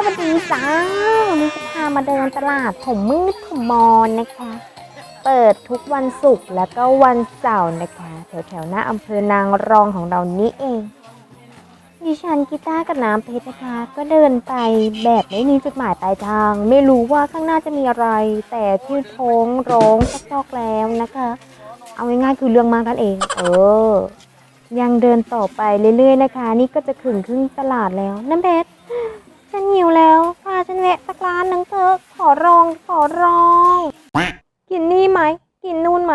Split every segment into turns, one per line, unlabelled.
วัสดีจ้าวันนี้จะพามาเดินตลาดผมมืดผมมอนนะคะ เปิดทุกวันศุกร์และก็วันเสาร์นะคะ แถวแถวหน้าอำเภอนางรองของเรานี้เอง ดิฉันกีตาร์กับน้ำเพชรนะคะ ก็เดินไปแบบไม่มีจุดหมายปลายทาง ไม่รู้ว่าข้างหน้าจะมีอะไร แต่ที่ท้องร้องสักจอกแล้วนะคะ เอาง่ายๆคือเรื่องมากนั่นเอง เออยังเดินต่อไปเรื่อยๆนะคะ นี่ก็จะถึงครึ่งตลาดแล้วน้ำเพชร ฉันหิวแล้วพาฉันแวะสักร้านหนึงเถอะขอร้องขอร้อง กินนี่ไหม กินนู่นไหม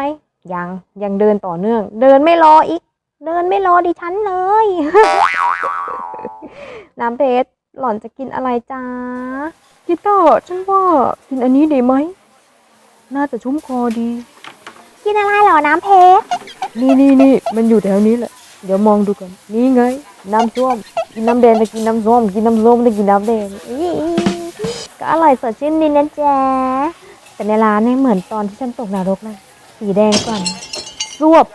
ยังยังเดินต่อเนื่อง เดินไม่รออีก เดินไม่รอดิฉันเลย น้ำเพชรหล่อนจะกินอะไรจ้ากิตาร์ฉันว่ากินอันนี้ดีไหม น่าจะชุ่มคอดี กินอะไรเหรอน้ำเพชร นี่นี่นี่มันอยู่แถวนี้แหละ เดี๋ยวมองดูกันนี่ไง น้ำส้วมกินน้ำแดงจะกินน้ำส้มกินน้ำส้มจะกินน้ำแดงอี๋ก็อร่อยสดชื่นดีนะจ๊ะแต่ในร้านนี่เหมือนตอนที่ฉันตกนรกเลยสีแดงก่อนรวบ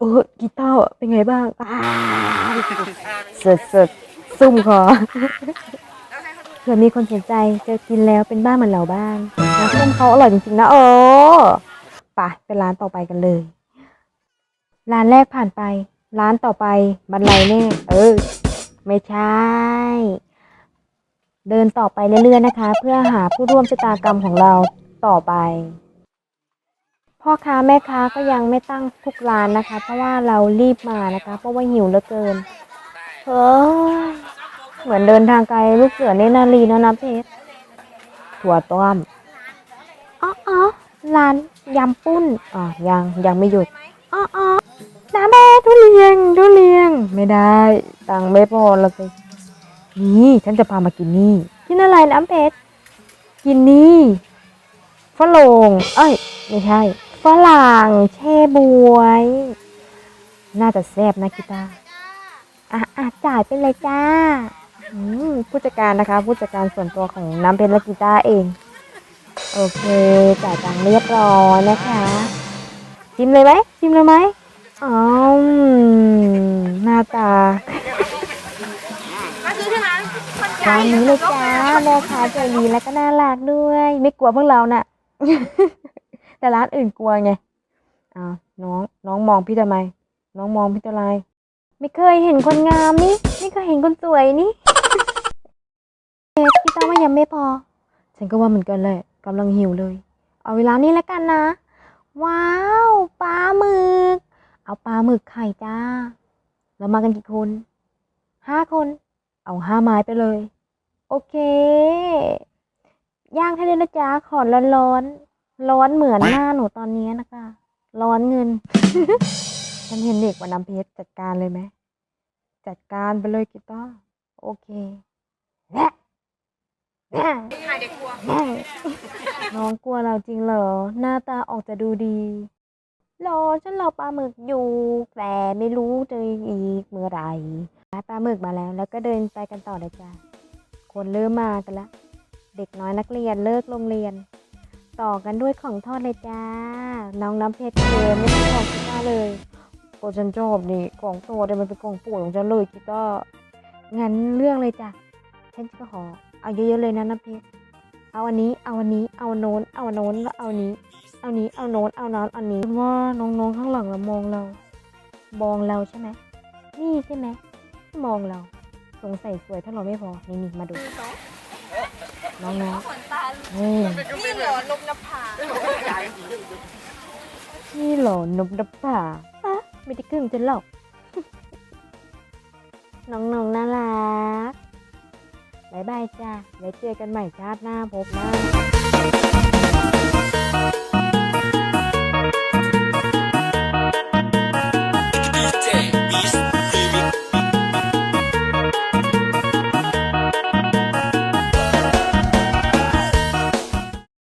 เออกีตาร์เป็นไงบ้างสดสดซุ่มคอเผื่อมีคนสนใจจะกินแล้วเป็นบ้านเหมือนเราบ้างน้ำส้มเขาอร่อยจริงๆนะเออไปไปร้านต่อไปกันเลย ร้านแรกผ่านไป ร้านต่อไปบันไลแน่ เออ ไม่ใช่ เดินต่อไปเรื่อยๆนะคะ เพื่อหาผู้ร่วมชะตากรรมของเราต่อไป พ่อค้าแม่ค้าก็ยังไม่ตั้งทุกร้านนะคะ เพราะว่าเรารีบมานะคะ เพราะว่าหิวเหลือเกินเฮ้ยเหมือนเดินทางไกลลูกเสือเนนารีเนะนะเพชรถั่วต้มอ๋ออ๋อร้านยำปุ้นอ๋อยังยังไม่หยุดอ๋ออ๋อ น้ำแม่ทุเรียนทุเรียนไม่ได้ ตังค์ไม่พอแล้วสินี่ ฉันจะพามากินนี่กินอะไรน้ำเพชรกินนี่ฝรั่งเอ้ย ไม่ใช่ฝรั่งแช่บวย น่าจะแซ่บนะกีตาอะอะจ่ายไปเลยจ้าผู้จัดการนะคะ ผู้จัดการส่วนตัวของน้ำเพชรและกีตาเอง โอเค จ่ายตังค์เรียบร้อยนะคะชิมเลยไหมชิมเลยไหม อ๋ออืมหน้าตา
มาซื้อที่ร้านคนใหญ่
ร้านนี้เลยจ้าแม่ค้าใจดีและก็น่ารักด้วย ไม่กลัวพวกเราน่ะ แต่ร้านอื่นกลัวไงอ้าวน้องน้องมองพี่ทำไม น้องมองพี่อะไรไม่เคยเห็นคนงามนี่ไม่เคยเห็นคนสวยนี่เอ๊พี่ต้องว่ายังไม่พอ ฉันก็ว่าเหมือนกันแหละกำลังหิวเลย เอาเวลานี้แล้วกันนะ ว้าวปลาหมึก เอาปลาหมึกไข่จ้า เรามากันกี่คน ห้าคน เอาห้าไม้ไปเลย โอเค ย่างให้เลยนะจ๊ะ ขอร้อนร้อนๆร้อนเหมือนหน้าหนูตอนนี้นะคะ ร้อนเงิน ฉันเห็นเด็กว่าน้ำเพชรจัดการเลยไหม จัดการไปเลยกีตาร์โอเคแนะแนะ
ถ่ายเด็กกลัว
แนะน้องกลัวเราจริงเหรอ หน้าตาออกจะดูดี รอฉันรอปลาหมึกอยู่แต่ไม่รู้จะอีกเมื่อไหร่ปลาหมึกมาแล้ว แล้วก็เดินไปกันต่อเลยจ้ะคนเริ่มมากันละ เด็กน้อยนักเรียนเลิกโรงเรียน ต่อกันด้วยของทอดเลยจ้า น้องน้ำเพชรเกินไม่ต้องบอกกีตาร์เลยโอ้ฉันชอบนี่ของโตเดี๋ยวมันเป็นของปรดของฉันเลยกีตาร์งั้นเรื่องเลยจ้ะฉันจะขอเอาเยอะๆเลยนะน้ำเพชร เอาอันนี้ เอาอันนี้ เอาโน้น เอาโน้นแล้วเอานี้ เอานี้ เอาโน้น เอาน้นเอานี้ว่าน้องๆข้างหลังเรามองเรา มองเราใช่ไหมนี่ใช่ไหมมองเรา สงสัยสวยถ้าเราไม่พอ นี่นี่มาดู น้องๆนี่
นี่เหรอลมนภา
นี่เหรอนบดับป่าอะไม่ได้กึ่งฉันหรอก น้องๆน่ารัก บายบายจ้าไว้เจอกันใหม่ชาติหน้าพบหน้า